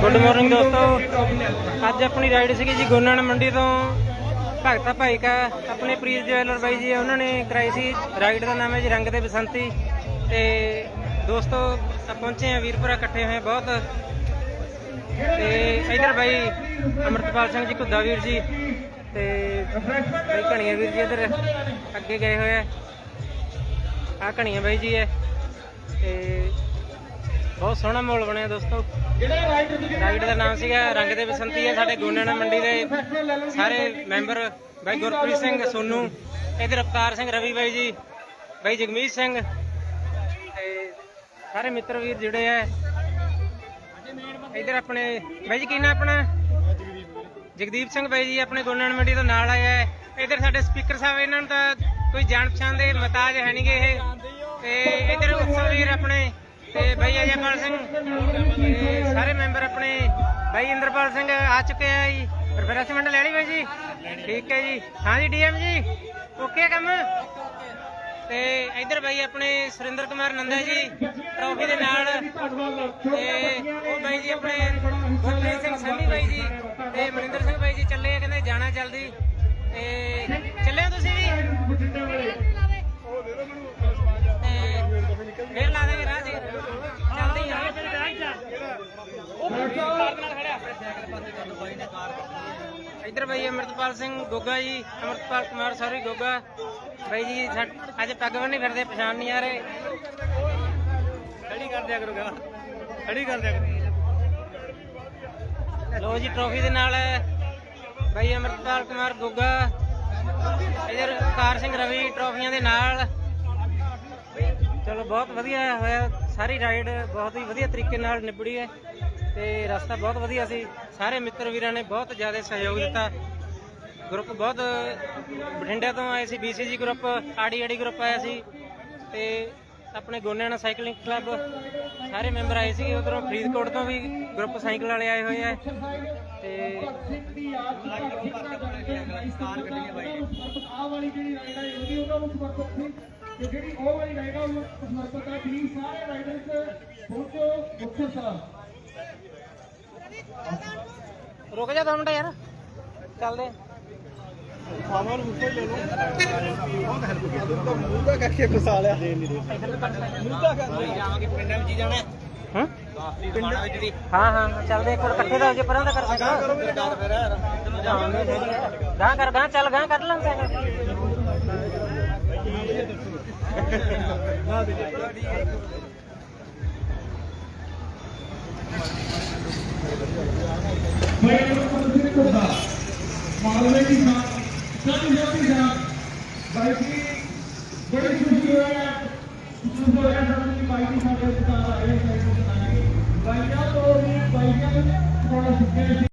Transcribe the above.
Good morning ਦੋਸਤੋ। ਅੱਜ ਆਪਣੀ ਰਾਈਡ ਸੀਗੀ ਜੀ ਗੋਨਣ ਮੰਡੀ ਤੋਂ। ਭਗਤਾ ਭਾਈ ਕਾ, ਆਪਣੇ ਪ੍ਰੀਤ ਜਵੈਲਰ ਬਾਈ ਜੀ, ਉਹਨਾਂ ਨੇ ਕਰਾਈ ਸੀ ਰਾਈਡ ਦਾ ਨਾਮ ਹੈ ਜੀ ਰੰਗ ਦੇ ਬਸੰਤੀ। ਤੇ ਦੋਸਤੋ ਆ ਪਹੁੰਚੇ ਆ ਵੀਰਪੁਰਾ, ਇਕੱਠੇ ਹੋਏ ਬਹੁਤ। ਤੇ ਇਧਰ ਬਾਈ ਅਮਰਤਪਾਲ ਸਿੰਘ ਜੀ, ਘੁੱਦਾ ਵੀਰ ਜੀ, ਤੇ ਬਾਈ ਕਣੀਆ ਵੀਰ ਜੀ ਇਧਰ ਅੱਗੇ ਗਏ ਹੋਏ ਆ। ਆ ਕਣੀਆ ਬਾਈ ਜੀ ਹੈ। ਤੇ ਬਹੁਤ ਸੋਹਣਾ ਮਾਹੌਲ ਬਣਿਆ ਦੋਸਤੋ। ਰਾਈਡ ਦਾ ਨਾਮ ਸੀਗਾ ਰੰਗ ਦੇ ਬਸੰਤੀ ਹੈ ਸਾਡੇ ਗੋਨੇਣਾ ਮੰਡੀ ਦੇ ਸਾਰੇ ਮੈਂਬਰ ਬਾਈ ਗੁਰਪ੍ਰੀਤ ਸਿੰਘ ਸੋਨੂ ਇਧਰ ਅਵਤਾਰ ਸਿੰਘ ਰਵੀ ਬਾਈ ਜੀ ਬਾਈ ਜਗਮੀਤ ਸਿੰਘ ਤੇ ਸਾਰੇ ਮਿੱਤਰ ਵੀਰ ਜੁੜੇ ਆ। ਇਧਰ ਆਪਣੇ ਬਾਈ ਜੀ ਕੀ ਨਾਮ ਆਪਣਾ? ਜਗਦੀਪ ਸਿੰਘ ਬਾਈ ਜੀ ਆਪਣੇ ਗੋਨੇਣਾ ਮੰਡੀ ਤੋਂ ਨਾਲ ਆਇਆ ਹੈ ਇਧਰ ਸਾਡੇ ਸਪੀਕਰ ਸਾਹਿਬ ਇਹਨਾਂ ਨੂੰ ਤਾਂ ਕੋਈ ਜਾਣ ਪਛਾਣ ਦੇ ਮਤਾਜ ਹੈ ਨਹੀਂਗੇ ਇਹ। ਤੇ ਇਧਰ ਉਤਸਵ ਵੀਰ ਆਪਣੇ ਤੇ ਬਾਈ ਅਜੇਪਾਲ ਸਿੰਘ। ਤੇ ਸਾਰੇ ਮੈਂਬਰ ਆਪਣੇ ਬਾਈ ਇੰਦਰਪਾਲ ਸਿੰਘ ਆ ਚੁੱਕੇ ਆ ਜੀ। ਰਿਫਰੈਸ਼ਮੈਂਟ ਲੈ ਲਈ ਬਾਈ ਜੀ। ਠੀਕ ਹੈ ਜੀ। ਹਾਂ ਜੀ ਡੀਐਮ ਜੀ। ਓਕੇ ਕੰਮ? ਤੇ ਇਧਰ ਬਾਈ ਆਪਣੇ ਸੁਰਿੰਦਰ ਕੁਮਾਰ ਨੰਦਾ ਜੀ ਟਰੋਫੀ ਦੇ ਨਾਲ। ਤੇ ਉਹ ਬਾਈ ਜੀ ਆਪਣੇ ਗੁਰਪ੍ਰੀਤ ਸਿੰਘ ਸੰਧੀ ਬਾਈ ਜੀ ਤੇ ਮਨਿੰਦਰ ਸਿੰਘ ਬਾਈ ਜੀ ਚੱਲੇ ਆ, ਕਹਿੰਦੇ ਜਾਣਾ ਜਲਦੀ। ਤੇ ਚੱਲੇ ਹੋ ਤੁਸੀਂ ਵੀ? ਫੇਰ ਲਾ ਦੇ ਰਾਹ ਜੀ ਜਲਦੀ ਆ ਇਧਰ ਬਾਈ ਅਮਰਤਪਾਲ ਸਿੰਘ ਗੋਗਾ ਜੀ ਅਮਰਤਪਾਲ ਕੁਮਾਰ ਸੌਰੀ ਗੋਗਾ। ਬਾਈ ਜੀ ਅੱਜ ਪੱਗ ਬੰਨੀ ਫਿਰਦੇ ਪਛਾਣ ਨਹੀਂ ਆ ਰਹੇ। ਖੜੀ ਕਰ ਦਿਆ ਕਰੋਗਾ ਖੜੀ ਕਰ ਦਿਆ ਕਰੋ। ਲੋ ਜੀ ਟਰੋਫੀ ਦੇ ਨਾਲ ਬਾਈ ਅਮਰਤਪਾਲ ਕੁਮਾਰ ਗੋਗਾ ਇਧਰ ਕਾਰ ਸਿੰਘ ਰਵੀ ਟਰੋਫੀਆਂ ਦੇ ਨਾਲ। ਚਲੋ ਬਹੁਤ ਵਧੀਆ ਹੋਇਆ। ਸਾਰੀ ਰਾਈਡ ਬਹੁਤ ਹੀ ਵਧੀਆ ਤਰੀਕੇ ਨਾਲ ਨਿਬੜੀ ਹੈ। ਤੇ ਰਸਤਾ ਬਹੁਤ ਵਧੀਆ ਸੀ। ਸਾਰੇ ਮਿੱਤਰ ਵੀਰਾਂ ਨੇ ਬਹੁਤ ਜ਼ਿਆਦਾ ਸਹਿਯੋਗ ਦਿੱਤਾ। ਗਰੁੱਪ ਬਹੁਤ ਬਠਿੰਡੇ ਤੋਂ ਆਏ ਸੀ BCG ਗਰੁੱਪ ਆੜੀ ਆੜੀ ਗਰੁੱਪ ਆਇਆ ਸੀ। ਤੇ ਆਪਣੇ ਗੋਨਿਆਣਾ ਸਾਈਕਲਿੰਗ ਕਲੱਬ ਸਾਰੇ ਮੈਂਬਰ ਆਏ ਸੀ। ਉਧਰੋਂ ਫਰੀਦਕੋਟ ਤੋਂ ਵੀ ਗਰੁੱਪ ਸਾਈਕਲ ਵਾਲੇ ਆਏ ਹੋਏ ਆ। ਤੇ ਆਹ ਵਾਲੀ ਜਿਹੜੀ ਰਾਈਡ ਹੈ ਇਹਦੀ ਉਹਨਾਂ ਨੂੰ ਸਮਰਪਿਤ ਸੀ ਤੇ ਜਿਹੜੀ ਉਹ ਵਾਲੀ ਰਾਈਡ ਹੈ ਉਹਨੂੰ ਸਮਰਪਿਤ ਹੈ ਪਲੀਜ਼ ਸਾਰੇ ਰਾਈਡਰਸ ਪਹੁੰਚੋ ਮੁਕਤਸਰ ਸਾਹਿਬ। ਰੁਕ ਜਾ ਦੋ ਮਿੰਟ ਯਾਰ। ਚੱਲਦੇ। ਆਵਾਂ ਨੂੰ ਉੱਪਰ ਲੈ ਲਓ। ਮੁੱਦਾ ਕਰਕੇ ਫਸਾ ਲਿਆ। ਮੁੱਦਾ ਕਰਕੇ। ਜਾਵਾਂਗੇ ਪਿੰਡਾਂ ਵਿੱਚ ਹੀ ਜਾਣਾ। ਹਾਂ? ਪਿੰਡਾਂ ਵਿੱਚ ਵੀ। ਹਾਂ ਹਾਂ ਚੱਲਦੇ ਇੱਕ ਵਾਰ ਇਕੱਠੇ ਦਾ ਹੋ ਜੇ ਪਰਾਂ ਦਾ ਕਰ ਸਕਦਾ ਗਾਂ ਕਰ ਗਾਂ ਚੱਲ ਗਾਂ ਕਰ ਲਾਂ बैठक घोड़ा मालवे की साथ जानी जाती साथ बल्कि बड़ी खुशी हुआ है खुश हो रहा है सब की बाइक साथ आ रहे हैं बाइक तो बाइक थोड़ा सुखे